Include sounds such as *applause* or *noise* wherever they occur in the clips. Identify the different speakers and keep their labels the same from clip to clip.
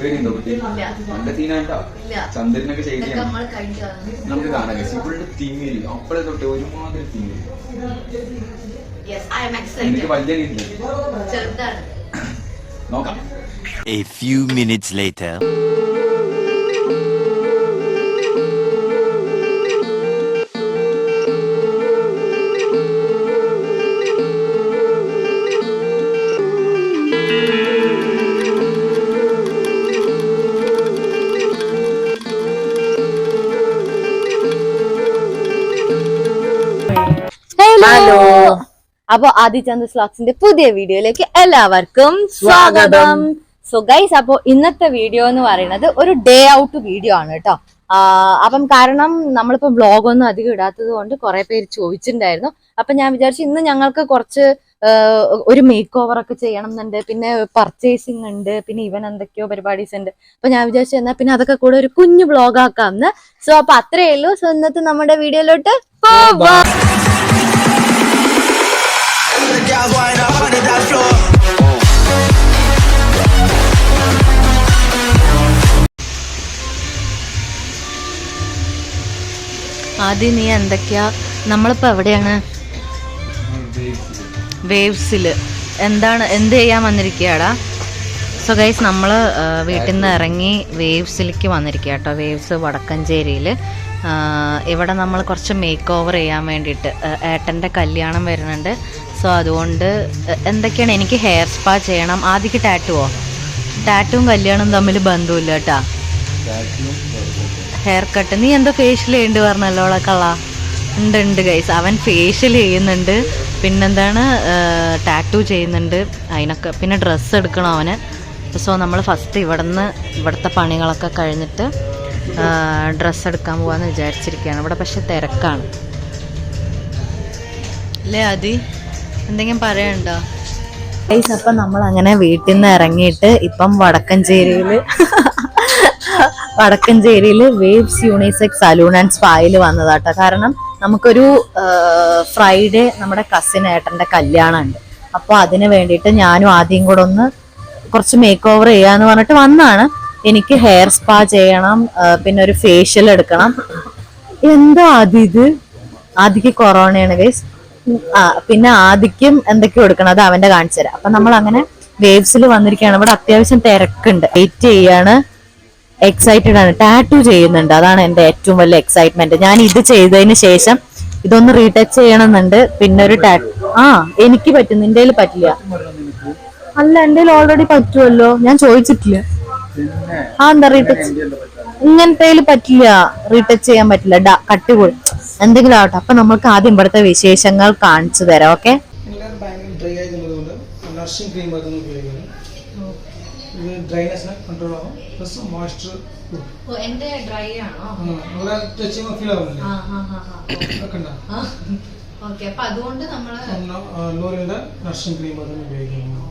Speaker 1: ഇല്ല.
Speaker 2: നല്ല സീനായിട്ടാ ചന്ദ്രനൊക്കെ
Speaker 1: നമ്മൾ കഴിക്കാറ്
Speaker 2: നമുക്ക് കാണാം guys. ഇവളുടെ തിമിരി അപ്പളെ തൊട്ട് ഒരുമാതിരി തിമിരി
Speaker 1: യെസ് ഐ എം
Speaker 2: എനിക്ക് വലിയ നോക്കാം.
Speaker 3: A few minutes later.
Speaker 4: Hello അപ്പൊ ആദിചന്ദ് സ്ലോക്സിന്റെ പുതിയ വീഡിയോയിലേക്ക് എല്ലാവർക്കും സ്വാഗതം. സോ ഗൈസ് അപ്പൊ ഇന്നത്തെ വീഡിയോ എന്ന് പറയുന്നത് ഒരു ഡേ ഔട്ട് വീഡിയോ ആണ് കേട്ടോ. അപ്പം കാരണം നമ്മളിപ്പോ വ്ളോഗ് ഒന്നും അധികം ഇടാത്തത് കൊണ്ട് കുറെ പേര് ചോദിച്ചിട്ടുണ്ടായിരുന്നു. അപ്പൊ ഞാൻ വിചാരിച്ചു ഇന്ന് ഞങ്ങൾക്ക് കുറച്ച് ഒരു മേക്ക് ഓവർ ഒക്കെ ചെയ്യണം എന്നുണ്ട്. പിന്നെ പർച്ചേസിംഗ് ഉണ്ട്. പിന്നെ ഇവൻ എന്തൊക്കെയോ പരിപാടീസ് ഉണ്ട്. അപ്പൊ ഞാൻ വിചാരിച്ചു എന്നാ പിന്നെ അതൊക്കെ കൂടെ ഒരു കുഞ്ഞു വ്ളോഗ് ആക്കാമെന്ന് സോ അപ്പൊ അത്രേ ഉള്ളൂ. സോ ഇന്നത്തെ നമ്മുടെ വീഡിയോയിലോട്ട് പോവാം. ആദ്യം നീ എന്തൊക്കെയാ? നമ്മളിപ്പോ എവിടെയാണ്? വേവ്സിൽ. എന്താണ് എന്ത് ചെയ്യാൻ വന്നിരിക്കുകയാടാ? സോ ഗൈസ് നമ്മൾ വീട്ടിൽ നിന്ന് ഇറങ്ങി വേവ്സിലേക്ക് വന്നിരിക്കുക കേട്ടോ വേവ്സ് വടക്കഞ്ചേരിയിൽ ഇവിടെ നമ്മൾ കുറച്ച് മേക്ക് ഓവർ ചെയ്യാൻ വേണ്ടിയിട്ട് ഏട്ടന്റെ കല്യാണം വരുന്നുണ്ട്. സോ അതുകൊണ്ട് എന്തൊക്കെയാണ് എനിക്ക് ഹെയർ സ്പാ ചെയ്യണം? ആദ്യക്ക് ടാറ്റുവോ ടാറ്റും കല്യാണവും തമ്മിൽ ബന്ധമില്ല കേട്ടാ ഹെയർ കട്ട് നീ എന്തോ ഫേഷ്യൽ ചെയ്യേണ്ടി പറഞ്ഞല്ലോ കള്ള. ഉണ്ട് ഉണ്ട് ഗൈസ് അവൻ ഫേഷ്യൽ ചെയ്യുന്നുണ്ട്. പിന്നെന്താണ് ടാറ്റു ചെയ്യുന്നുണ്ട്. അതിനൊക്കെ പിന്നെ ഡ്രസ്സ് എടുക്കണം അവന്. സോ നമ്മൾ ഫസ്റ്റ് ഇവിടുന്ന് ഇവിടുത്തെ പണികളൊക്കെ കഴിഞ്ഞിട്ട് ഡ്രസ്സ് എടുക്കാൻ പോകാമെന്ന് വിചാരിച്ചിരിക്കുകയാണ്. ഇവിടെ പക്ഷെ തിരക്കാണ്. അല്ലേ അതി എന്തെങ്കിലും പറയണ്ടോ ഗൈസ് നമ്മൾ അങ്ങനെ വീട്ടിൽ നിന്ന് ഇറങ്ങിയിട്ട് ഇപ്പം വടക്കഞ്ചേരിയിൽ *laughs* വടക്കഞ്ചേരിയിൽ വേവ്സ് യൂണിസെക്സ് സലൂൺ ആൻഡ് സ്പായിൽ വന്നതാട്ടോ. കാരണം നമുക്കൊരു ഫ്രൈഡേ നമ്മുടെ കസിൻ ഏട്ടന്റെ കല്യാണം ഉണ്ട് അപ്പോൾ അതിന് വേണ്ടിയിട്ട് ഞാനും ആദ്യം കൂടെ ഒന്ന് കുറച്ച് മേക്ക് ഓവർ ചെയ്യാന്ന് പറഞ്ഞിട്ട് വന്നാണ്. എനിക്ക് ഹെയർ സ്പാ ചെയ്യണം പിന്നെ ഒരു ഫേഷ്യൽ എടുക്കണം. എന്താ ആദ്യ ഇത്? ആദ്യക്ക് കൊറോണയാണ് ഗൈസ് ആ പിന്നെ ആദിക്കും എന്തൊക്കെയോ കൊടുക്കണം അത് അവന്റെ കാണിച്ചു തരാം. അപ്പൊ നമ്മൾ അങ്ങനെ വേവ്സിൽ വന്നിരിക്കുകയാണ്. ഇവിടെ അത്യാവശ്യം തിരക്കുണ്ട്. വെയിറ്റ് ചെയ്യാണ്. എക്സൈറ്റഡ് ആണ്. ടാറ്റു ചെയ്യുന്നുണ്ട്. അതാണ് എന്റെ ഏറ്റവും വലിയ എക്സൈറ്റ്മെന്റ് ഞാൻ ഇത് ചെയ്തതിന് ശേഷം ഇതൊന്ന് റീടച്ച് ചെയ്യണമെന്നുണ്ട്. പിന്നെ ഒരു ടാറ്റു ആ എനിക്ക് പറ്റും നിന്റെ പറ്റില്ല. അല്ല എന്റെ ഓൾറെഡി പറ്റുമല്ലോ ഞാൻ ചോദിച്ചിട്ടില്ല. ആ എന്താ റീടച്ച് ഇങ്ങനത്തെ പറ്റില്ല. റീടച്ച് ചെയ്യാൻ പറ്റില്ല. ഡ- കട്ടി പോയി എന്തെങ്കിലും ആവട്ടെ അപ്പൊ നമ്മൾക്ക് ആദ്യം ഇവിടുത്തെ വിശേഷങ്ങൾ കാണിച്ചു തരാം ഓക്കെ? ഓക്കെ. അപ്പൊ അതുകൊണ്ട് നമ്മൾ
Speaker 5: ലോറിയുടെ ക്രീം അതൊന്നും ഉപയോഗിക്കുന്നു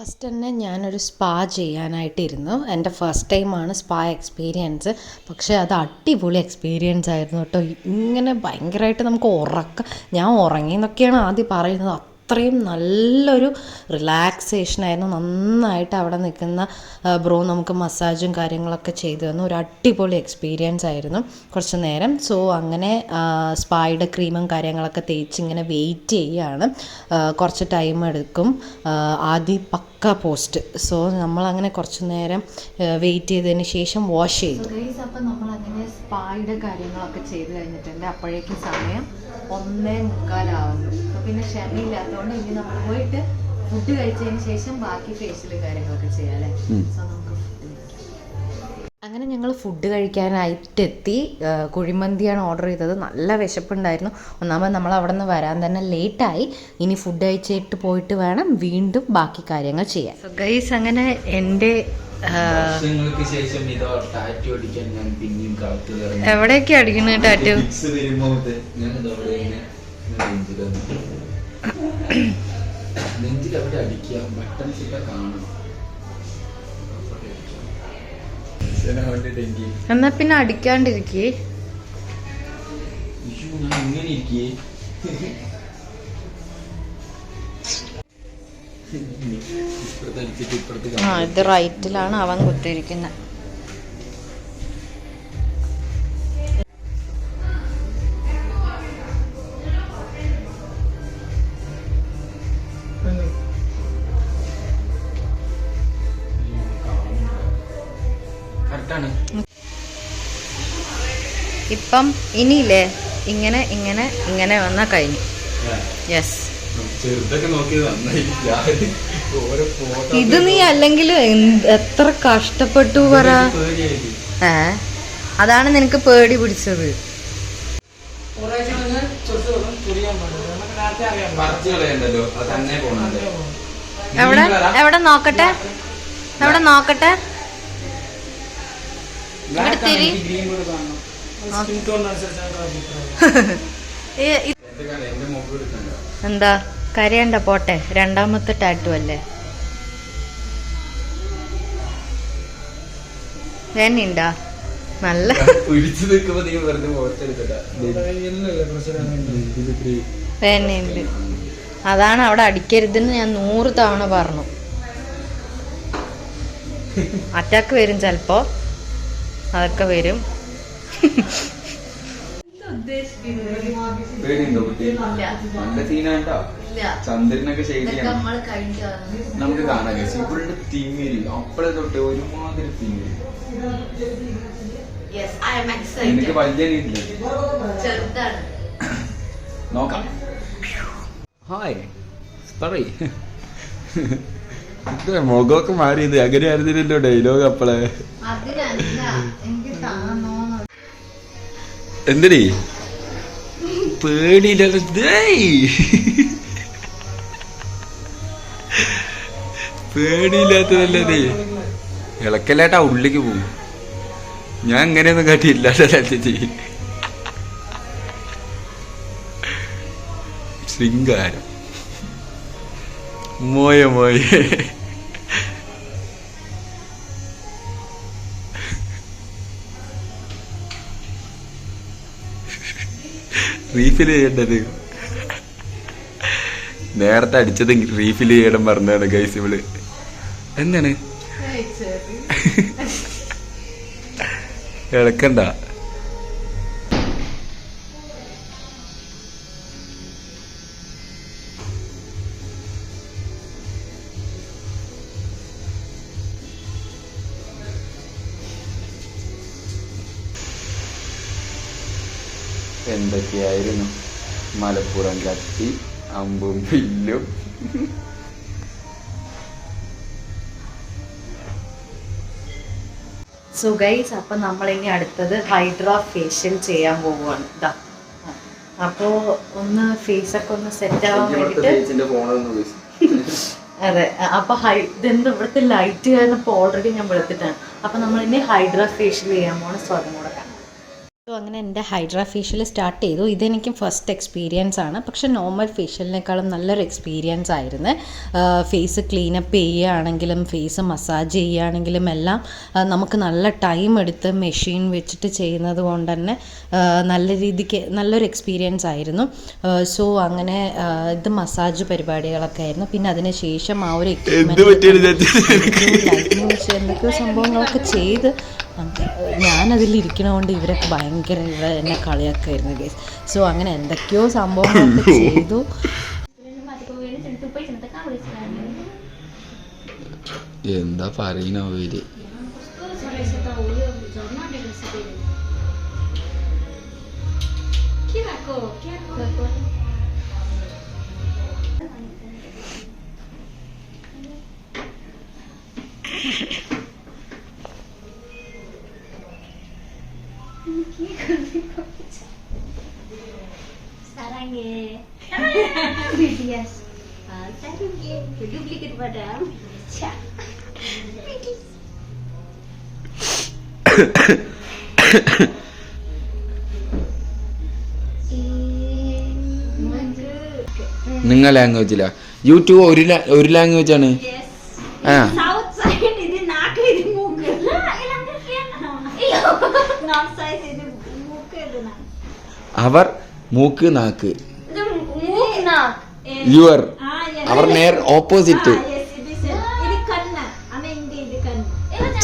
Speaker 6: ഫസ്റ്റ് തന്നെ ഞാനൊരു സ്പാ ചെയ്യാനായിട്ടിരുന്നു. എന്റെ ഫസ്റ്റ് ടൈമാണ് സ്പാ എക്സ്പീരിയൻസ് പക്ഷേ അത് അടിപൊളി എക്സ്പീരിയൻസ് ആയിരുന്നു കേട്ടോ. ഇങ്ങനെ ഭയങ്കരമായിട്ട് നമുക്ക് ഉറക്കം ഞാൻ ഉറങ്ങി എന്നൊക്കെയാണ് ആദ്യം പറയുന്നത്. അത്രയും നല്ലൊരു റിലാക്സേഷൻ ആയിരുന്നു. നന്നായിട്ട് അവിടെ നിൽക്കുന്ന ബ്രോ നമുക്ക് മസാജും കാര്യങ്ങളൊക്കെ ചെയ്തു തന്നു. ഒരു അടിപൊളി എക്സ്പീരിയൻസ് ആയിരുന്നു. കുറച്ച് നേരം. സോ അങ്ങനെ സ്പായുടെ ക്രീമും കാര്യങ്ങളൊക്കെ തേച്ച് ഇങ്ങനെ വെയിറ്റ് ചെയ്യുകയാണ് കുറച്ച് ടൈം എടുക്കും. ആദ്യം പക്ക പോസ്റ്റ്. സോ നമ്മൾ അങ്ങനെ കുറച്ച് നേരം വെയിറ്റ് ചെയ്തതിന് ശേഷം വാഷ് ചെയ്തു.
Speaker 4: ഗൈസ് അപ്പം നമ്മൾ അങ്ങനെ സ്പായുടെ കാര്യങ്ങളൊക്കെ ചെയ്ത് കഴിഞ്ഞിട്ടുണ്ട്. അപ്പോഴേക്കും സമയം ഒന്നേ മുക്കാലാവുന്നു. പിന്നെ ക്ഷമയില്ലാത്തതുകൊണ്ട് ഇനി നമ്മൾ പോയിട്ട് ഫുഡ് കഴിച്ചതിന് ശേഷം ബാക്കി ഫേഷ്യൽ കാര്യങ്ങളൊക്കെ ചെയ്യാം അല്ലേ? സോ നമുക്ക്.
Speaker 6: അങ്ങനെ ഞങ്ങൾ ഫുഡ് കഴിക്കാനായിട്ട് എത്തി ആ, കുഴിമന്തിയാണ് ഓർഡർ ചെയ്തത്. നല്ല വിശപ്പുണ്ടായിരുന്നു. ഒന്നാമത് നമ്മൾ അവിടെ നിന്ന് വരാൻ തന്നെ ലേറ്റായി ഇനി ഫുഡ് കഴിച്ചിട്ട് പോയിട്ട് വേണം വീണ്ടും ബാക്കി കാര്യങ്ങൾ ചെയ്യാൻ.
Speaker 4: സോ ഗൈസ് അങ്ങനെ
Speaker 2: എന്റെ
Speaker 4: എവിടെയൊക്കെ അടിക്കുന്നത് ടാറ്റു
Speaker 2: അവിടെ അടിക്കുക. ബട്ടൺസ് ഒക്കെ കാണണം
Speaker 4: എന്നാ പിന്നെ അടിക്കാണ്ടിരിക്കേ.
Speaker 6: ആ ഇത് റൈറ്റിലാണ് അവൻ കുത്തിയിരിക്കുന്നത് ഇപ്പം ഇനിയില്ലേ? ഇങ്ങനെ ഇങ്ങനെ ഇങ്ങനെ വന്നാൽ കഴിഞ്ഞു. യെസ് ഇത് നീ അല്ലെങ്കിൽ എത്ര കഷ്ടപ്പെട്ടു പറ. ഏ? അതാണ് നിനക്ക് പേടി പിടിച്ചത്. എവിടെ? എവിടെ നോക്കട്ടെ? എവിടെ നോക്കട്ടെ? ഇവിടെ തിരി. *laughs* എന്താ? കരയണ്ട പോട്ടെ. രണ്ടാമത്തെ ടാറ്റു അല്ലേ? വേണ്ടിണ്ടാ നല്ല
Speaker 2: പിടിച്ചു നിൽക്കുമ്പോ നീ വെറുതെ
Speaker 6: അതാണ് അവിടെ അടിക്കരുതെന്ന് ഞാൻ നൂറ് തവണ പറഞ്ഞു. *laughs* അറ്റാക്ക് വരും ചിലപ്പോ. അതൊക്കെ വരും.
Speaker 2: ചന്ദ്രനൊക്കെ നമുക്ക് കാണാൻ. ഇവളുടെ തിമിരി. അപ്പഴേ തൊട്ട് ഒരുമാതിരി തിമിരി.
Speaker 1: യെസ് ഐ എം
Speaker 2: എനിക്ക്
Speaker 1: എക്സൈറ്റഡ്
Speaker 2: വലിയ നോക്കാം. ഹായ് *laughs* പറയ മുഖമൊക്കെ മാറിയത് അങ്ങനെയായിരുന്നില്ലല്ലോ ഡയലോഗ് അപ്പളെ.
Speaker 1: എനിക്ക് താന്നോ
Speaker 2: എന്തിനേ? പേടിയില്ല പേടിയില്ലാത്തതല്ലേ ഇളക്കല്ലേട്ടാ ഉള്ളിക്ക് പോകും. ഞാൻ അങ്ങനെയൊന്നും കാട്ടിയില്ല ചെയ്യും ശൃംഗാരം. മോയ മോയ. റീഫിൽ ചെയ്യേണ്ടത്. നേരത്തെ അടിച്ചത് റീഫിൽ ചെയ്യണം പറഞ്ഞാണ് ഗൈസ് ഇവൾ. എന്താണ്? ഇളക്കണ്ട. എന്തൊക്കെയായിരുന്നു? മലപ്പുറം കത്തി അമ്പും പില്ലും.
Speaker 6: സോ ഗൈസ് അപ്പം നമ്മൾ ഇനി അടുത്തത് ഹൈഡ്രാ ഫേഷ്യൽ ചെയ്യാൻ പോവുകയാണ്. ഇതാ അപ്പോൾ ഒന്ന് ഫേസ് ഒക്കെ ഒന്ന് സെറ്റ് ആവാൻ അതെ അപ്പൊ ഹൈ ഇതെന്ത് ഇവിടുത്തെ ലൈറ്റ് കാരണം ഇപ്പോൾ ഓൾറെഡി ഞാൻ വെളുത്തിട്ടാണ്. അപ്പൊ നമ്മൾ ഇനി ഹൈഡ്രാ ഫേഷ്യൽ ചെയ്യാൻ പോണ സ്വർണം കൂടെ കാണാം. സോ അങ്ങനെ എന്റെ ഹൈഡ്രാ ഫേഷ്യൽ സ്റ്റാർട്ട് ചെയ്തു. ഇതെനിക്ക് ഫസ്റ്റ് എക്സ്പീരിയൻസ് ആണ്. പക്ഷെ നോർമൽ ഫേഷ്യലിനേക്കാളും നല്ലൊരു എക്സ്പീരിയൻസ് ആയിരുന്നു. ഫേസ് ക്ലീനപ്പ് ചെയ്യുകയാണെങ്കിലും ഫേസ് മസാജ് ചെയ്യുകയാണെങ്കിലും എല്ലാം നമുക്ക് നല്ല ടൈം എടുത്ത് മെഷീൻ വെച്ചിട്ട് ചെയ്യുന്നത് കൊണ്ട് തന്നെ നല്ല രീതിക്ക് നല്ലൊരു എക്സ്പീരിയൻസ് ആയിരുന്നു. സോ അങ്ങനെ ഇത് മസാജ് പരിപാടികളൊക്കെ ആയിരുന്നു. പിന്നെ അതിന് ശേഷം ആ ഒരു വെച്ച് എന്തൊക്കെയോ സംഭവങ്ങളൊക്കെ ചെയ്ത് ഞാനതിൽ ഇരിക്കണോണ്ട് ഇവരൊക്കെ ഭയങ്കര ഇവിടെ എന്നെ കളിയാക്കായിരുന്നു ഗേസ് സോ അങ്ങനെ എന്തൊക്കെയോ സംഭവങ്ങളൊക്കെ ചെയ്തു.
Speaker 2: എന്താ പറയണവര് Thank
Speaker 7: Sarangnya. Sarangnya. Bias. Tadi dia tujuh beli
Speaker 2: kita pada. നിങ്ങ ലാംഗ്വേജില യൂട്യൂബ് ഒരു ഒരു ലാംഗ്വേജ് ആണ്.
Speaker 7: സൗത്ത് സൈഡ് *laughs* ഇത് നാട്ടിൽ *laughs* ഇത് മൂക്ക് നോർത്ത് സൈഡ്
Speaker 2: അവർ മൂക്ക് നാക്ക്. യുവർ അവർ നേർ ഓപ്പോസിറ്റ്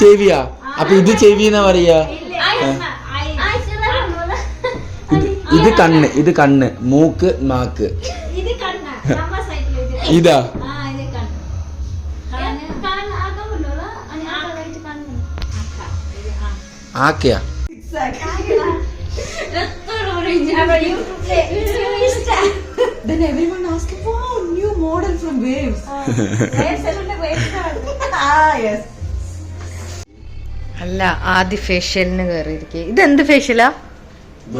Speaker 2: ചെവിയാ? അപ്പൊ ഇത് ചെവി എന്നാ പറയാ ഇത് കണ്ണ് ഇത് കണ്ണ്. മൂക്ക് നാക്ക്.
Speaker 7: ഇതാ
Speaker 2: ആക്കയാ?
Speaker 4: Then everyone asked, wow, new model from Waves. *laughs* *laughs* ah, yes. അല്ല ആദ്യ ഫേഷ്യലിന് കയറിയിരിക്കുക ഇതെന്ത് ഫേഷ്യലാ *laughs*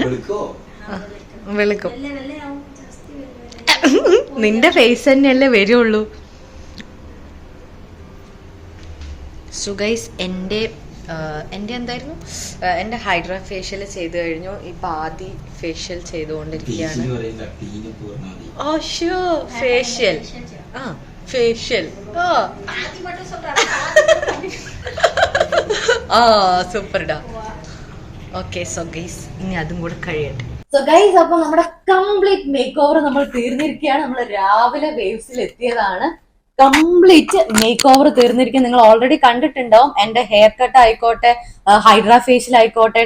Speaker 2: വെളുക്കോ?
Speaker 4: വെളുക്കും. നിന്റെ ഫേസ് തന്നെയല്ലേ വരുള്ളൂ. സുഗൈസ് എന്റെ എന്റെ എന്തായിരുന്നു? എന്റെ ഹൈഡ്രാ ഫേഷ്യൽ ചെയ്ത് കഴിഞ്ഞു. ഇപ്പൊ ആദ്യ ഫേഷ്യൽ ചെയ്തുകൊണ്ടിരിക്കുകയാണ്. ഓ ഷോ ഫേഷ്യൽ ആ ഫേഷ്യൽ ഓ ആ സൂപ്പർഡാ ഓക്കെ സോ ഗൈസ് ഇനി അതും കൂടെ കഴിയട്ടെ. സോ ഗൈസ് അപ്പൊ നമ്മുടെ കംപ്ലീറ്റ് മേക്ക് ഓവർ നമ്മൾ തീർന്നിരിക്കുകയാണ്. നമ്മൾ രാവിലെ വേവ്സിൽ എത്തിയതാണ്. കംപ്ലീറ്റ് മേക്ക് ഓവർ തീർന്നിരിക്കും. നിങ്ങൾ ഓൾറെഡി കണ്ടിട്ടുണ്ടാവും. എന്റെ ഹെയർ കട്ട് ആയിക്കോട്ടെ ഹൈഡ്രാ ഫേഷ്യൽ ആയിക്കോട്ടെ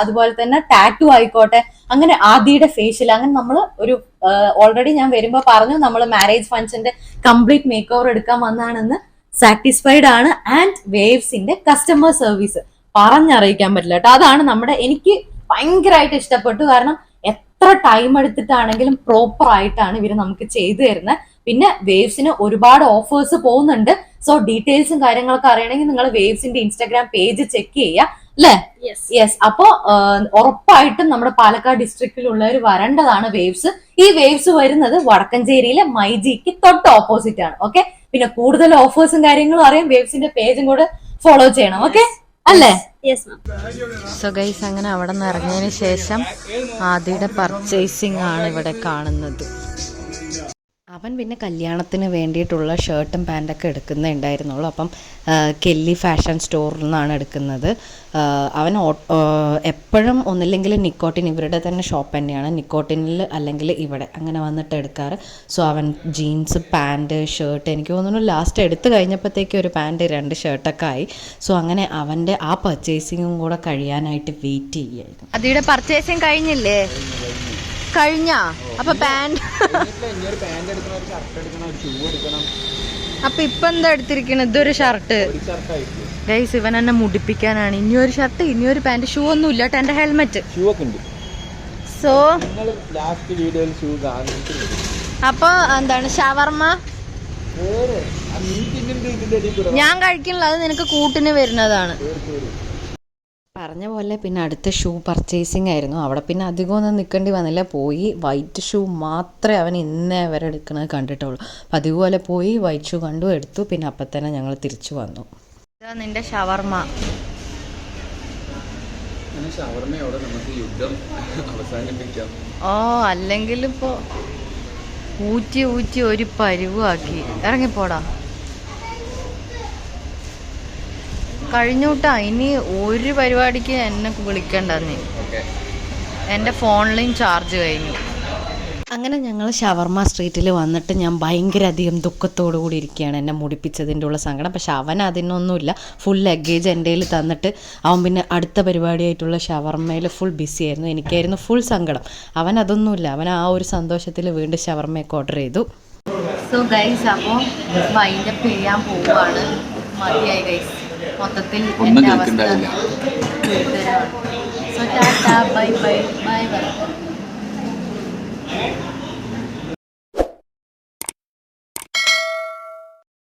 Speaker 4: അതുപോലെ തന്നെ ടാറ്റു ആയിക്കോട്ടെ അങ്ങനെ ആദിയുടെ ഫേഷ്യൽ അങ്ങനെ നമ്മൾ ഒരു ഓൾറെഡി ഞാൻ വരുമ്പോ പറഞ്ഞു നമ്മൾ മാരേജ് ഫങ്ഷന്റെ കംപ്ലീറ്റ് മേക്ക് ഓവർ എടുക്കാൻ വന്നാണെന്ന് സാറ്റിസ്ഫൈഡ് ആണ്. ആൻഡ് വേവ്സിന്റെ കസ്റ്റമർ സർവീസ് പറഞ്ഞറിയിക്കാൻ പറ്റില്ല കേട്ടോ. അതാണ് നമ്മുടെ എനിക്ക് ഭയങ്കരമായിട്ട് ഇഷ്ടപ്പെട്ടു. കാരണം എത്ര ടൈം എടുത്തിട്ടാണെങ്കിലും പ്രോപ്പർ ആയിട്ടാണ് ഇവർ നമുക്ക് ചെയ്തു തരുന്നത്. പിന്നെ വേവ്സിന് ഒരുപാട് ഓഫേഴ്സ് പോകുന്നുണ്ട്. സോ ഡീറ്റെയിൽസും കാര്യങ്ങളൊക്കെ അറിയണമെങ്കിൽ നിങ്ങൾ വേവ്സിന്റെ ഇൻസ്റ്റാഗ്രാം പേജ് ചെക്ക് ചെയ്യുക അല്ലേ? യെസ് അപ്പോ ഉറപ്പായിട്ടും നമ്മുടെ പാലക്കാട് ഡിസ്ട്രിക്റ്റിലുള്ളവർ വരേണ്ടതാണ് വേവ്സ്. ഈ വേവ്സ് വരുന്നത് വടക്കഞ്ചേരിയിലെ മൈജിക്ക് തൊട്ട് ഓപ്പോസിറ്റ് ആണ്. ഓക്കെ പിന്നെ കൂടുതൽ ഓഫേഴ്സും കാര്യങ്ങളും അറിയാം. വേവ്സിന്റെ പേജും കൂടെ ഫോളോ ചെയ്യണം. ഓക്കെ അല്ലേ? സോ ഗൈസ് അങ്ങനെ അവിടെ നിന്ന് ഇറങ്ങിയതിന് ശേഷം ആദ്യയുടെ പർച്ചേസിംഗ് ആണ് ഇവിടെ കാണുന്നത്. അവൻ പിന്നെ കല്യാണത്തിന് വേണ്ടിയിട്ടുള്ള ഷർട്ടും പാന്റൊക്കെ എടുക്കുന്നേ ഉണ്ടായിരുന്നുള്ളൂ. അപ്പം കെല്ലി ഫാഷൻ സ്റ്റോറിൽ നിന്നാണ് എടുക്കുന്നത് അവൻ എപ്പോഴും ഒന്നില്ലെങ്കിൽ നിക്കോട്ടിൻ ഇവരുടെ തന്നെ ഷോപ്പ് തന്നെയാണ്. നിക്കോട്ടിനിൽ അല്ലെങ്കിൽ ഇവിടെ അങ്ങനെ വന്നിട്ട് എടുക്കാറ്. സോ അവൻ ജീൻസ് പാന്റ് ഷർട്ട് എനിക്ക് തോന്നുന്നു ലാസ്റ്റ് എടുത്തു കഴിഞ്ഞപ്പോഴത്തേക്ക് ഒരു പാന്റ് രണ്ട് ഷർട്ടൊക്കെ ആയി. സോ അങ്ങനെ അവന്റെ ആ പർച്ചേസിങ്ങും കൂടെ കഴിയാനായിട്ട് വെയിറ്റ് ചെയ്യായിരുന്നു അതിയുടെ പർച്ചേസിങ് കഴിഞ്ഞില്ലേ? കഴിഞ്ഞാ. അപ്പൊ
Speaker 2: ഒരു പാന്റ് ഒരു ഒരു
Speaker 4: അപ്പൊ ഇപ്പൊ എന്താ എടുത്തിരിക്കണത്? ഇതൊരു ഷർട്ട്
Speaker 2: ഒരു
Speaker 4: ഗൈസ് ഇവൻ എന്നെ മുടിപ്പിക്കാനാണ്. ഇനിയൊരു ഷർട്ട് ഇനിയൊരു പാന്റ് ഷൂ ഒന്നും ഇല്ല. കേട്ടോ എന്റെ ഹെൽമെറ്റ്
Speaker 2: ഷൂ ഒക്കെ ഉണ്ട്.
Speaker 4: സോ അപ്പൊ എന്താണ്? ഷവർമ്മ
Speaker 2: കൂടെ
Speaker 4: ഞാൻ കഴിക്കുന്നുള്ളത് നിനക്ക് കൂട്ടിന് വരുന്നതാണ്.
Speaker 6: പറഞ്ഞ പോലെ പിന്നെ അടുത്ത ഷൂ പർച്ചേസിങ് ആയിരുന്നു. അവിടെ പിന്നെ അധികം ഒന്നും നിൽക്കേണ്ടി വന്നില്ല. പോയി വൈറ്റ് ഷൂ മാത്രമേ അവൻ ഇന്നേ വരെ എടുക്കുന്നത് കണ്ടിട്ടുള്ളൂ. അപ്പം അതുപോലെ പോയി വൈറ്റ് ഷൂ കണ്ടു എടുത്തു. പിന്നെ അപ്പം തന്നെ ഞങ്ങൾ തിരിച്ചു വന്നു.
Speaker 4: ഇതാ നിന്റെ ഷവർമ്മ
Speaker 2: അങ്ങനെ ഷവർമ്മയോടെ നമുക്ക് യുദ്ധം അവസാനിപ്പിക്കാം.
Speaker 4: ഓ അല്ലെങ്കിൽ ഇപ്പോ ഊറ്റി ഊറ്റി ഒരു പരുവാക്കി. ഇറങ്ങിപ്പോടാ. കഴിഞ്ഞൂട്ടാ. ഇനി ഒരു പരിപാടിക്ക് എന്നെ വിളിക്കണ്ട നീ
Speaker 2: ഓക്കെ.
Speaker 4: എന്റെ ഫോണിലും ചാർജ് കഴിഞ്ഞു.
Speaker 6: അങ്ങനെ ഞങ്ങൾ ഷവർമ സ്ട്രീറ്റിൽ വന്നിട്ട് ഞാൻ ഭയങ്കര അധികം ദുഃഖത്തോടു കൂടി ഇരിക്കുകയാണ് എന്നെ മുടിപ്പിച്ചതിന്റെ ഉള്ള സങ്കടം. പക്ഷെ അവൻ അതിനൊന്നുമില്ല. ഫുൾ ലഗേജ് എന്റെ കയ്യിൽ തന്നിട്ട് അവൻ പിന്നെ അടുത്ത പരിപാടിയായിട്ടുള്ള ഷവർമയിൽ ഫുൾ ബിസി ആയിരുന്നു. എനിക്കായിരുന്നു ഫുൾ സങ്കടം. അവൻ അതൊന്നുമില്ല. അവൻ ആ ഒരു സന്തോഷത്തിൽ വീണ്ടും ഷവർമയൊക്കെ ഓർഡർ ചെയ്തു.
Speaker 4: സോ ഗൈസ് അപ്പോൾ വൈൻഡപ്പ് ചെയ്യാൻ പോവുകയാണ് മതിയായി ഗൈസ് മൊത്തത്തിൽ
Speaker 2: ഒന്നും കേൾക്കുന്നുണ്ടാവില്ല.
Speaker 4: So tata bye bye bye bye